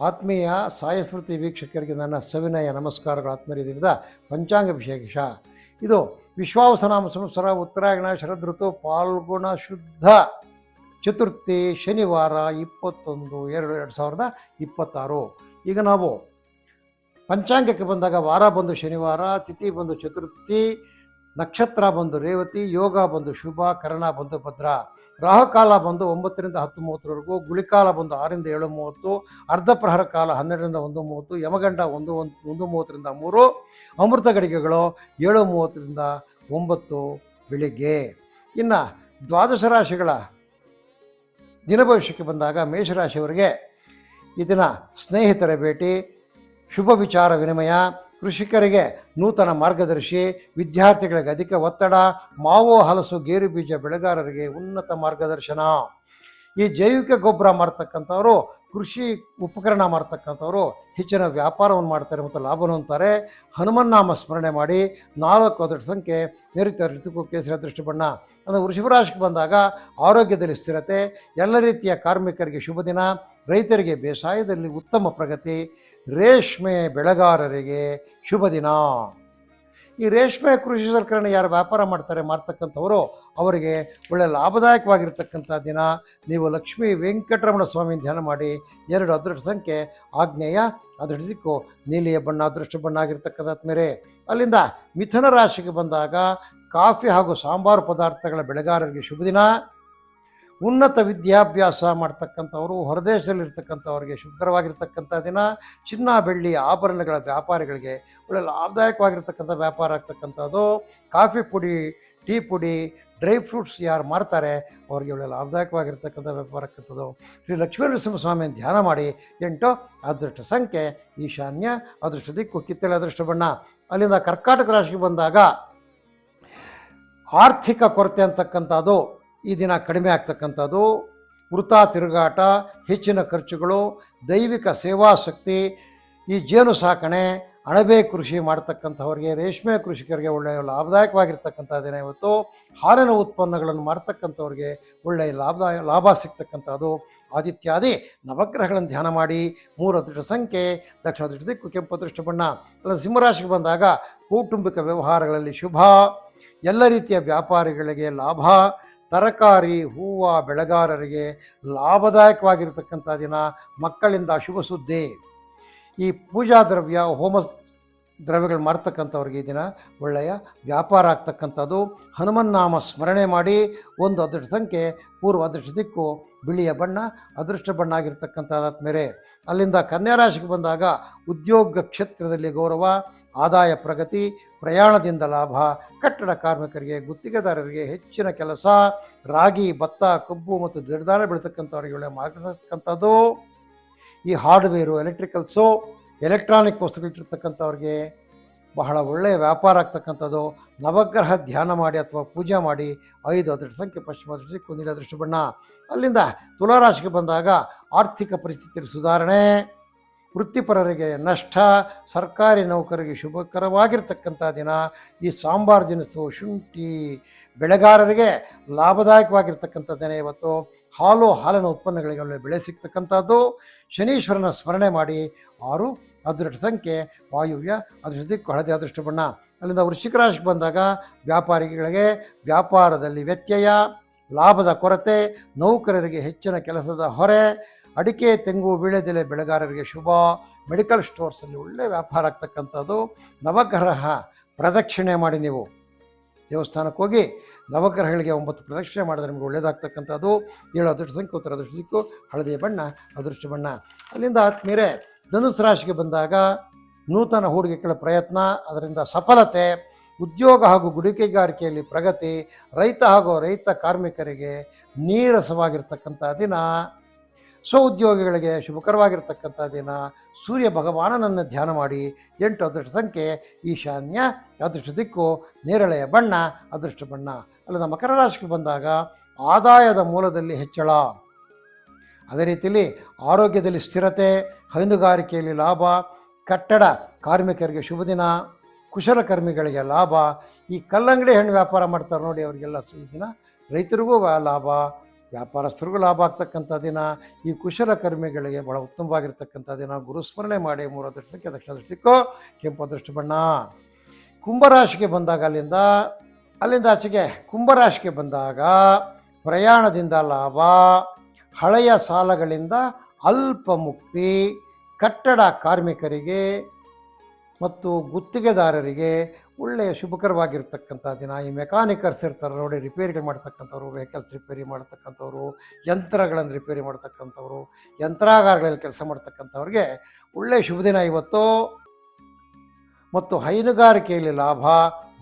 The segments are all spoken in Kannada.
ಆತ್ಮೀಯ ಸಾಯಸ್ಮೃತಿ ವೀಕ್ಷಕರಿಗೆ ನನ್ನ ಸವಿನಯ ನಮಸ್ಕಾರಗಳು. ಆತ್ಮೀಯ ದಿನದ ಪಂಚಾಂಗ ವಿಶೇಷ ಇದು ವಿಶ್ವಾವಸನಾಮ ಸಂವತ್ಸರ ಉತ್ತರಾಯಣ ಶರದ್ ಋತು ಪಾಲ್ಗುಣ ಶುದ್ಧ ಚತುರ್ಥಿ ಶನಿವಾರ ಇಪ್ಪತ್ತೊಂದು ಎರಡು ಎರಡು ಸಾವಿರದ ಇಪ್ಪತ್ತಾರು. ಈಗ ನಾವು ಪಂಚಾಂಗಕ್ಕೆ ಬಂದಾಗ ವಾರ ಬಂದು ಶನಿವಾರ, ತಿಥಿ ಬಂದು ಚತುರ್ಥಿ ನಕ್ಷತ್ರ ಬಂದು ರೇವತಿ, ಯೋಗ ಬಂದು ಶುಭ, ಕರ್ಣ ಬಂದು ಭದ್ರ ರಾಹುಕಾಲ ಬಂದು ಒಂಬತ್ತರಿಂದ ಹತ್ತು ಮೂವತ್ತರವರೆಗೂ, ಗುಳಿಕಾಲ ಬಂದು ಆರಿಂದ ಏಳು ಮೂವತ್ತು ಅರ್ಧ ಪ್ರಹರ ಕಾಲ ಹನ್ನೆರಡರಿಂದ ಒಂದು ಮೂವತ್ತು, ಯಮಗಂಡ ಒಂದು ಒಂದು ಒಂದು ಮೂವತ್ತರಿಂದ ಮೂರು, ಅಮೃತ ಗಡಿಗೆಗಳು ಏಳು ಮೂವತ್ತರಿಂದ ಒಂಬತ್ತು ಬೆಳಿಗ್ಗೆ. ಇನ್ನು ದ್ವಾದಶ ರಾಶಿಗಳ ದಿನ ಭವಿಷ್ಯಕ್ಕೆ ಬಂದಾಗ ಮೇಷರಾಶಿಯವರಿಗೆ ಈ ದಿನ ಸ್ನೇಹಿತರ ಭೇಟಿ, ಶುಭ ವಿಚಾರ ವಿನಿಮಯ ಕೃಷಿಕರಿಗೆ ನೂತನ ಮಾರ್ಗದರ್ಶಿ, ವಿದ್ಯಾರ್ಥಿಗಳಿಗೆ ಅಧಿಕ ಒತ್ತಡ, ಮಾವು ಹಲಸು, ಗೇರು ಬೀಜ ಬೆಳೆಗಾರರಿಗೆ ಉನ್ನತ ಮಾರ್ಗದರ್ಶನ. ಈ ಜೈವಿಕ ಗೊಬ್ಬರ ಮಾಡ್ತಕ್ಕಂಥವರು ಕೃಷಿ ಉಪಕರಣ ಮಾಡ್ತಕ್ಕಂಥವರು ಹೆಚ್ಚಿನ ವ್ಯಾಪಾರವನ್ನು ಮಾಡ್ತಾರೆ ಮತ್ತು ಲಾಭವನ್ನು ಅಂತಾರೆ. ಹನುಮನ್ನಾಮ ಸ್ಮರಣೆ ಮಾಡಿ ನಾಲ್ಕು ಅದರ ಸಂಖ್ಯೆ ನಿರುತ್ತ ಋತುಕು ಕೇಸರಿ ಅದೃಷ್ಟ ಬಣ್ಣ. ಅಂದರೆ ವೃಷಭರಾಶಿಗೆ ಬಂದಾಗ ಆರೋಗ್ಯದಲ್ಲಿ ಸ್ಥಿರತೆ, ಎಲ್ಲ ರೀತಿಯ ಕಾರ್ಮಿಕರಿಗೆ ಶುಭ ದಿನ ರೈತರಿಗೆ ಬೇಸಾಯದಲ್ಲಿ ಉತ್ತಮ ಪ್ರಗತಿ ರೇಷ್ಮೆ ಬೆಳೆಗಾರರಿಗೆ ಶುಭ ದಿನ. ಈ ರೇಷ್ಮೆ ಕೃಷಿ ಸಲಕರಣೆ ಯಾರು ವ್ಯಾಪಾರ ಮಾಡ್ತಾರೆ ಮಾಡ್ತಕ್ಕಂಥವರು ಅವರಿಗೆ ಒಳ್ಳೆ ಲಾಭದಾಯಕವಾಗಿರ್ತಕ್ಕಂಥ ದಿನ. ನೀವು ಲಕ್ಷ್ಮೀ ವೆಂಕಟರಮಣ ಸ್ವಾಮಿ ಧ್ಯಾನ ಮಾಡಿ, ಎರಡು ಅದೃಷ್ಟ ಸಂಖ್ಯೆ ಆಗ್ನೇಯ ಅದೃಷ್ಟ ದಿಕ್ಕು ನೀಲಿಯ ಬಣ್ಣ ಅದೃಷ್ಟ ಬಣ್ಣ ಆಗಿರ್ತಕ್ಕಂಥ ಮೇರೆ ಅಲ್ಲಿಂದ ಮಿಥುನ ರಾಶಿಗೆ ಬಂದಾಗ ಕಾಫಿ ಹಾಗೂ ಸಾಂಬಾರು ಪದಾರ್ಥಗಳ ಬೆಳೆಗಾರರಿಗೆ ಶುಭ ದಿನ. ಉನ್ನತ ವಿದ್ಯಾಭ್ಯಾಸ ಮಾಡ್ತಕ್ಕಂಥವರು, ಹೊರದೇಶದಲ್ಲಿರ್ತಕ್ಕಂಥವ್ರಿಗೆ ಶುಭ್ರವಾಗಿರ್ತಕ್ಕಂಥ ದಿನ, ಚಿನ್ನ, ಬೆಳ್ಳಿ, ಆಭರಣಗಳ ವ್ಯಾಪಾರಿಗಳಿಗೆ ಒಳ್ಳೆ ಲಾಭದಾಯಕವಾಗಿರ್ತಕ್ಕಂಥ ವ್ಯಾಪಾರ ಆಗ್ತಕ್ಕಂಥದ್ದು. ಕಾಫಿ ಪುಡಿ, ಟೀ ಪುಡಿ, ಡ್ರೈ ಫ್ರೂಟ್ಸ್ ಯಾರು ಮಾರ್ತಾರೆ, ಅವರಿಗೆ ಒಳ್ಳೆ ಲಾಭದಾಯಕವಾಗಿರ್ತಕ್ಕಂಥ ವ್ಯಾಪಾರ ಆಗ್ತದ್ದು ಶ್ರೀ ಲಕ್ಷ್ಮೀ ನರಸಿಂಹಸ್ವಾಮಿಯನ್ನು ಧ್ಯಾನ ಮಾಡಿ, ಎಂಟು ಅದೃಷ್ಟ ಸಂಖ್ಯೆ, ಈಶಾನ್ಯ ಅದೃಷ್ಟ ದಿಕ್ಕು, ಕಿತ್ತಳೆ ಅದೃಷ್ಟ ಬಣ್ಣ. ಅಲ್ಲಿಂದ ಕರ್ಕಾಟಕ ರಾಶಿಗೆ ಬಂದಾಗ ಆರ್ಥಿಕ ಕೊರತೆ ಅಂತಕ್ಕಂಥದ್ದು. ಈ ದಿನ ಕಡಿಮೆ ಆಗ್ತಕ್ಕಂಥದ್ದು. ವೃತ ತಿರುಗಾಟ, ಹೆಚ್ಚಿನ ಖರ್ಚುಗಳು, ದೈವಿಕ ಸೇವಾಸಕ್ತಿ ಈ ಜೇನು ಸಾಕಣೆ, ಅಣಬೆ ಕೃಷಿ ಮಾಡ್ತಕ್ಕಂಥವ್ರಿಗೆ, ರೇಷ್ಮೆ ಕೃಷಿಕರಿಗೆ ಒಳ್ಳೆಯ ಲಾಭದಾಯಕವಾಗಿರ್ತಕ್ಕಂಥ ದಿನ ಇವತ್ತು. ಹಾಲಿನ ಉತ್ಪನ್ನಗಳನ್ನು ಮಾಡ್ತಕ್ಕಂಥವ್ರಿಗೆ ಒಳ್ಳೆಯ ಲಾಭದಾಯ ಲಾಭ ಸಿಗ್ತಕ್ಕಂಥದ್ದು. ಆದಿತ್ಯಾದಿ ನವಗ್ರಹಗಳನ್ನು ಧ್ಯಾನ ಮಾಡಿ, ಮೂರು ಅದೃಷ್ಟ ಸಂಖ್ಯೆ, ದಕ್ಷಿಣ ಅದೃಷ್ಟ ದಿಕ್ಕು, ಕೆಂಪು ಅದೃಷ್ಟ ಬಣ್ಣ ಅಲ್ಲ ಸಿಂಹರಾಶಿಗೆ ಬಂದಾಗ ಕೌಟುಂಬಿಕ ವ್ಯವಹಾರಗಳಲ್ಲಿ ಶುಭ. ಎಲ್ಲ ರೀತಿಯ ವ್ಯಾಪಾರಿಗಳಿಗೆ ಲಾಭ. ತರಕಾರಿ, ಹೂವು ಬೆಳೆಗಾರರಿಗೆ ಲಾಭದಾಯಕವಾಗಿರತಕ್ಕಂಥ ದಿನ ಮಕ್ಕಳಿಂದ ಶುಭ ಸುದ್ದಿ. ಈ ಪೂಜಾ ದ್ರವ್ಯ, ಹೋಮ ದ್ರವ್ಯಗಳು ಮಾಡ್ತಕ್ಕಂಥವ್ರಿಗೆ ಈ ದಿನ ಒಳ್ಳೆಯ ವ್ಯಾಪಾರ ಆಗ್ತಕ್ಕಂಥದ್ದು. ಹನುಮನ್ನಾಮ ಸ್ಮರಣೆ ಮಾಡಿ ಒಂದು ಅದೃಷ್ಟ ಸಂಖ್ಯೆ, ಪೂರ್ವ ಅದೃಷ್ಟ ದಿಕ್ಕು, ಬಿಳಿಯ ಬಣ್ಣ, ಅದೃಷ್ಟ ಬಣ್ಣ ಆಗಿರ್ತಕ್ಕಂಥದ್ದಾದ ಮೇಲೆ ಅಲ್ಲಿಂದ ಕನ್ಯಾರಾಶಿಗೆ ಬಂದಾಗ ಉದ್ಯೋಗ ಕ್ಷೇತ್ರದಲ್ಲಿ ಗೌರವ ಆದಾಯ ಪ್ರಗತಿ, ಪ್ರಯಾಣದಿಂದ ಲಾಭ, ಕಟ್ಟಡ ಕಾರ್ಮಿಕರಿಗೆ, ಗುತ್ತಿಗೆದಾರರಿಗೆ ಹೆಚ್ಚಿನ ಕೆಲಸ, ರಾಗಿ, ಭತ್ತ, ಕಬ್ಬು ಮತ್ತು ದಿರ್ಧಾರ ಬೆಳೀತಕ್ಕಂಥವ್ರಿಗೆ ಒಳ್ಳೆಯ ಮಾರ್ಗದರ್ಶಕ್ಕಂಥದ್ದು ಈ ಹಾರ್ಡ್ವೇರು, ಎಲೆಕ್ಟ್ರಿಕಲ್ಸು, ಎಲೆಕ್ಟ್ರಾನಿಕ್ ವಸ್ತುಗಳಿರ್ತಕ್ಕಂಥವ್ರಿಗೆ ಬಹಳ ಒಳ್ಳೆಯ ವ್ಯಾಪಾರ ಆಗ್ತಕ್ಕಂಥದ್ದು. ನವಗ್ರಹ ಧ್ಯಾನ ಮಾಡಿ ಅಥವಾ ಪೂಜೆ ಮಾಡಿ ಐದು ಅದೃಷ್ಟ ಸಂಖ್ಯೆ ಪಶ್ಚಿಮ ದೃಷ್ಟಿ ಕುಂದಿನ ದೃಷ್ಟಿ ಬಣ್ಣ. ಅಲ್ಲಿಂದ ತುಲಾರಾಶಿಗೆ ಬಂದಾಗ ಆರ್ಥಿಕ ಪರಿಸ್ಥಿತಿಯಲ್ಲಿ ಸುಧಾರಣೆ. ವೃತ್ತಿಪರರಿಗೆ ನಷ್ಟ, ಸರ್ಕಾರಿ ನೌಕರರಿಗೆ ಶುಭಕರವಾಗಿರ್ತಕ್ಕಂಥ ದಿನ. ಈ ಸಾಂಬಾರು ದಿನಸು ಶುಂಠಿ ಬೆಳೆಗಾರರಿಗೆ ಲಾಭದಾಯಕವಾಗಿರ್ತಕ್ಕಂಥ ದಿನ ಇವತ್ತು. ಹಾಲು, ಹಾಲಿನ ಉತ್ಪನ್ನಗಳಿಗೆ ಬೆಳೆ ಸಿಗ್ತಕ್ಕಂಥದ್ದು. ಶನೀಶ್ವರನ ಸ್ಮರಣೆ ಮಾಡಿ ಆರು ಅದೃಷ್ಟ ಸಂಖ್ಯೆ, ವಾಯುವ್ಯ ಅದೃಷ್ಟ ದಿಕ್ಕು, ಹಳದಿ ಅದೃಷ್ಟ ಬಣ್ಣ. ಅಲ್ಲಿಂದ ವೃಶ್ಚಿಕ ರಾಶಿಗೆ ಬಂದಾಗ ವ್ಯಾಪಾರಿಗಳಿಗೆ ವ್ಯಾಪಾರದಲ್ಲಿ ವ್ಯತ್ಯಯ, ಲಾಭದ ಕೊರತೆ, ನೌಕರರಿಗೆ ಹೆಚ್ಚಿನ ಕೆಲಸದ ಹೊರೆ ಅಡಿಕೆ, ತೆಂಗು ವೀಳ್ಯದೆಲೆ ಬೆಳೆಗಾರರಿಗೆ ಶುಭ. ಮೆಡಿಕಲ್ ಸ್ಟೋರ್ಸಲ್ಲಿ ಒಳ್ಳೆಯ ವ್ಯಾಪಾರ ಆಗ್ತಕ್ಕಂಥದ್ದು. ನವಗ್ರಹ ಪ್ರದಕ್ಷಿಣೆ ಮಾಡಿ ನೀವು ದೇವಸ್ಥಾನಕ್ಕೆ ಹೋಗಿ ನವಗ್ರಹಗಳಿಗೆ ಒಂಬತ್ತು ಪ್ರದಕ್ಷಿಣೆ ಮಾಡಿದ್ರೆ ನಿಮಗೆ ಒಳ್ಳೆಯದಾಗ್ತಕ್ಕಂಥದ್ದು ಏಳು ಅದೃಷ್ಟ ಸಂಖ್ಯೆ, ಉತ್ತರ ಅದೃಷ್ಟ ದಿಕ್ಕು, ಹಳದಿಯ ಬಣ್ಣ, ಅದೃಷ್ಟ ಬಣ್ಣ. ಅಲ್ಲಿಂದ ಆತ್ಮೀರೆ ಧನುಸ್ ರಾಶಿಗೆ ಬಂದಾಗ ನೂತನ ಹೂಡಿಕೆಗಳ ಪ್ರಯತ್ನ, ಅದರಿಂದ ಸಫಲತೆ, ಉದ್ಯೋಗ ಹಾಗೂ ಗುಡಿಕೆಗಾರಿಕೆಯಲ್ಲಿ ಪ್ರಗತಿ, ರೈತ ಹಾಗೂ ರೈತ ಕಾರ್ಮಿಕರಿಗೆ ನೀರಸವಾಗಿರ್ತಕ್ಕಂಥ ದಿನ. ಸ್ವಉದ್ಯೋಗಿಗಳಿಗೆ ಶುಭಕರವಾಗಿರ್ತಕ್ಕಂಥ ದಿನ ಸೂರ್ಯ ಭಗವಾನನನ್ನು ಧ್ಯಾನ ಮಾಡಿ, ಎಂಟು ಅದೃಷ್ಟ ಸಂಖ್ಯೆ, ಈಶಾನ್ಯ ಅದೃಷ್ಟ ದಿಕ್ಕು, ನೇರಳೆಯ ಬಣ್ಣ, ಅದೃಷ್ಟ ಬಣ್ಣ. ಅಲ್ಲದ ಮಕರ ರಾಶಿಗೆ ಬಂದಾಗ ಆದಾಯದ ಮೂಲದಲ್ಲಿ ಹೆಚ್ಚಳ. ಅದೇ ರೀತಿಯಲ್ಲಿ ಆರೋಗ್ಯದಲ್ಲಿ ಸ್ಥಿರತೆ, ಹೈನುಗಾರಿಕೆಯಲ್ಲಿ ಲಾಭ, ಕಟ್ಟಡ ಕಾರ್ಮಿಕರಿಗೆ ಶುಭ ದಿನ ಕುಶಲಕರ್ಮಿಗಳಿಗೆ ಲಾಭ. ಈ ಕಲ್ಲಂಗಡಿ ಹಣ್ಣು ವ್ಯಾಪಾರ ಮಾಡ್ತಾರೆ ನೋಡಿ ಅವರಿಗೆಲ್ಲ ಶುಭ ದಿನ. ರೈತರಿಗೂ ಲಾಭ ವ್ಯಾಪಾರಸ್ಥರಿಗೂ ಲಾಭ ಆಗ್ತಕ್ಕಂಥ ದಿನ, ಈ ಕುಶಲಕರ್ಮಿಗಳಿಗೆ ಬಹಳ ಉತ್ತಮವಾಗಿರ್ತಕ್ಕಂಥ ದಿನ. ಗುರುಸ್ಮರಣೆ ಮಾಡಿ ಮೂರು ದೃಷ್ಟಕ್ಕೆ ದಕ್ಷಿಣ ದೃಷ್ಟಿಕ್ಕೋ ಕೆಂಪು ದೃಷ್ಟಿ ಬಣ್ಣ. ಕುಂಭರಾಶಿಗೆ ಬಂದಾಗ ಅಲ್ಲಿಂದ ಅಲ್ಲಿಂದ ಆಚೆಗೆ ಕುಂಭರಾಶಿಗೆ ಬಂದಾಗ ಪ್ರಯಾಣದಿಂದ ಲಾಭ, ಹಳೆಯ ಸಾಲಗಳಿಂದ ಅಲ್ಪ ಮುಕ್ತಿ, ಕಟ್ಟಡ ಕಾರ್ಮಿಕರಿಗೆ ಮತ್ತು ಗುತ್ತಿಗೆದಾರರಿಗೆ ಒಳ್ಳೆಯ ಶುಭಕರವಾಗಿರ್ತಕ್ಕಂಥ ದಿನ. ಈ ಮೆಕ್ಯಾನಿಕರ್ಸ್ ಇರ್ತಾರೆ ನೋಡಿ, ರಿಪೇರಿಗಳು ಮಾಡ್ತಕ್ಕಂಥವ್ರು ವೆಹಿಕಲ್ಸ್ ರಿಪೇರಿ ಮಾಡ್ತಕ್ಕಂಥವ್ರು, ಯಂತ್ರಗಳನ್ನು ರಿಪೇರಿ ಮಾಡ್ತಕ್ಕಂಥವ್ರು, ಯಂತ್ರಾಗಾರಗಳಲ್ಲಿ ಕೆಲಸ ಮಾಡ್ತಕ್ಕಂಥವ್ರಿಗೆ ಒಳ್ಳೆಯ ಶುಭ ದಿನ ಇವತ್ತು. ಮತ್ತು ಹೈನುಗಾರಿಕೆಯಲ್ಲಿ ಲಾಭ,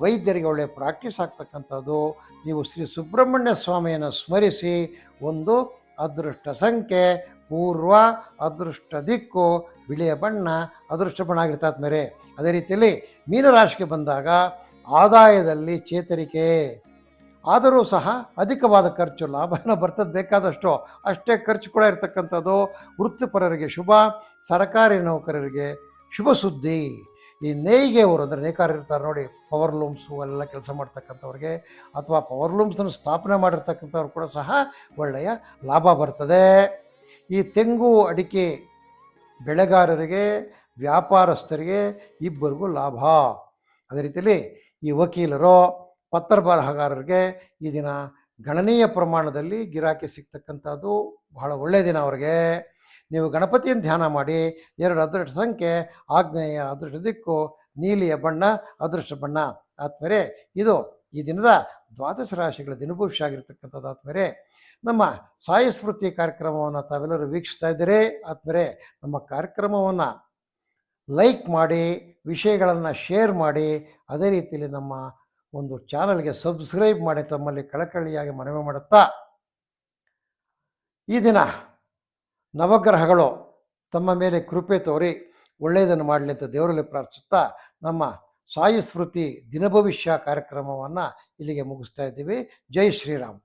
ವೈದ್ಯರಿಗೆ ಒಳ್ಳೆಯ ಪ್ರಾಕ್ಟೀಸ್ ಆಗ್ತಕ್ಕಂಥದ್ದು. ನೀವು ಶ್ರೀ ಸುಬ್ರಹ್ಮಣ್ಯ ಸ್ವಾಮಿಯನ್ನು ಸ್ಮರಿಸಿ, ಒಂದು ಅದೃಷ್ಟ ಸಂಖ್ಯೆ, ಪೂರ್ವ ಅದೃಷ್ಟ ದಿಕ್ಕು, ಬಿಳಿಯ ಬಣ್ಣ, ಅದೃಷ್ಟ ಬಣ್ಣ ಆಗಿರ್ತದೆ ಮೇರೆ ಅದೇ ರೀತಿಯಲ್ಲಿ ಮೀನರಾಶಿಗೆ ಬಂದಾಗ ಆದಾಯದಲ್ಲಿ ಚೇತರಿಕೆ. ಆದರೂ ಸಹ ಅಧಿಕವಾದ ಖರ್ಚು, ಲಾಭನ ಬರ್ತದೆ, ಬೇಕಾದಷ್ಟು. ಅಷ್ಟೇ ಖರ್ಚು ಕೂಡ ಇರತಕ್ಕಂಥದ್ದು. ವೃತ್ತಿಪರರಿಗೆ ಶುಭ, ಸರ್ಕಾರಿ ನೌಕರರಿಗೆ ಶುಭ ಸುದ್ದಿ. ಈ ನೇಯ್ಗೆಯವರು ಅಂದರೆ ನೇಕಾರ ಇರ್ತಾರೆ ನೋಡಿ ಪವರ್ ಲೂಮ್ಸು ಎಲ್ಲ ಕೆಲಸ ಮಾಡ್ತಕ್ಕಂಥವ್ರಿಗೆ ಅಥವಾ ಪವರ್ ಲೂಮ್ಸನ್ನು ಸ್ಥಾಪನೆ ಮಾಡಿರ್ತಕ್ಕಂಥವ್ರು ಕೂಡ ಸಹ ಒಳ್ಳೆಯ ಲಾಭ ಬರ್ತದೆ. ಈ ತೆಂಗು ಅಡಿಕೆ ಬೆಳೆಗಾರರಿಗೆ ವ್ಯಾಪಾರಸ್ಥರಿಗೆ ಇಬ್ಬರಿಗೂ ಲಾಭ. ಅದೇ ರೀತಿಯಲ್ಲಿ ಈ ವಕೀಲರು, ಪತ್ರ ಬರಹಗಾರರಿಗೆ ಈ ದಿನ ಗಣನೀಯ ಪ್ರಮಾಣದಲ್ಲಿ ಗಿರಾಕಿ ಸಿಗ್ತಕ್ಕಂಥದ್ದು ಬಹಳ ಒಳ್ಳೆಯ ದಿನ ಅವರಿಗೆ. ನೀವು ಗಣಪತಿಯನ್ನು ಧ್ಯಾನ ಮಾಡಿ, ಎರಡು ಅದೃಷ್ಟ ಸಂಖ್ಯೆ ಆಗ್ನೇಯ ಅದೃಷ್ಟ ದಿಕ್ಕು, ನೀಲಿಯ ಬಣ್ಣ, ಅದೃಷ್ಟ ಬಣ್ಣ. ಆದ್ಮೇಲೆ ಇದು ಈ ದಿನದ ದ್ವಾದಶ ರಾಶಿಗಳ ದಿನಭವಿಷ್ಯ ಆಗಿರ್ತಕ್ಕಂಥದ್ದು ಆದ್ಮೇಲೆ ನಮ್ಮ ಸಾಯಿ ಸ್ಮೃತಿ ಕಾರ್ಯಕ್ರಮವನ್ನು ತಾವೆಲ್ಲರೂ ವೀಕ್ಷಿಸ್ತಾ ಇದ್ದರೆ. ಆದ್ಮೇಲೆ ನಮ್ಮ ಕಾರ್ಯಕ್ರಮವನ್ನು ಲೈಕ್ ಮಾಡಿ, ವಿಷಯಗಳನ್ನು ಶೇರ್ ಮಾಡಿ, ಅದೇ ರೀತಿಯಲ್ಲಿ ನಮ್ಮ ಒಂದು ಚಾನಲ್ಗೆ ಸಬ್ಸ್ಕ್ರೈಬ್ ಮಾಡಿ ತಮ್ಮಲ್ಲಿ ಕಳಕಳಿಯಾಗಿ ಮನವಿ ಮಾಡುತ್ತಾ. ಈ ದಿನ ನವಗ್ರಹಗಳು ತಮ್ಮ ಮೇಲೆ ಕೃಪೆ ತೋರಿ ಒಳ್ಳೆಯದನ್ನು ಮಾಡಲಿ ಅಂತ ದೇವರಲ್ಲಿ ಪ್ರಾರ್ಥಿಸುತ್ತಾ ನಮ್ಮ ಸಾಯಿ ಸ್ಮೃತಿ ದಿನಭವಿಷ್ಯ ಕಾರ್ಯಕ್ರಮವನ್ನು ಇಲ್ಲಿಗೆ ಮುಗಿಸ್ತಾ ಇದ್ದೀವಿ. ಜೈ ಶ್ರೀರಾಮ್.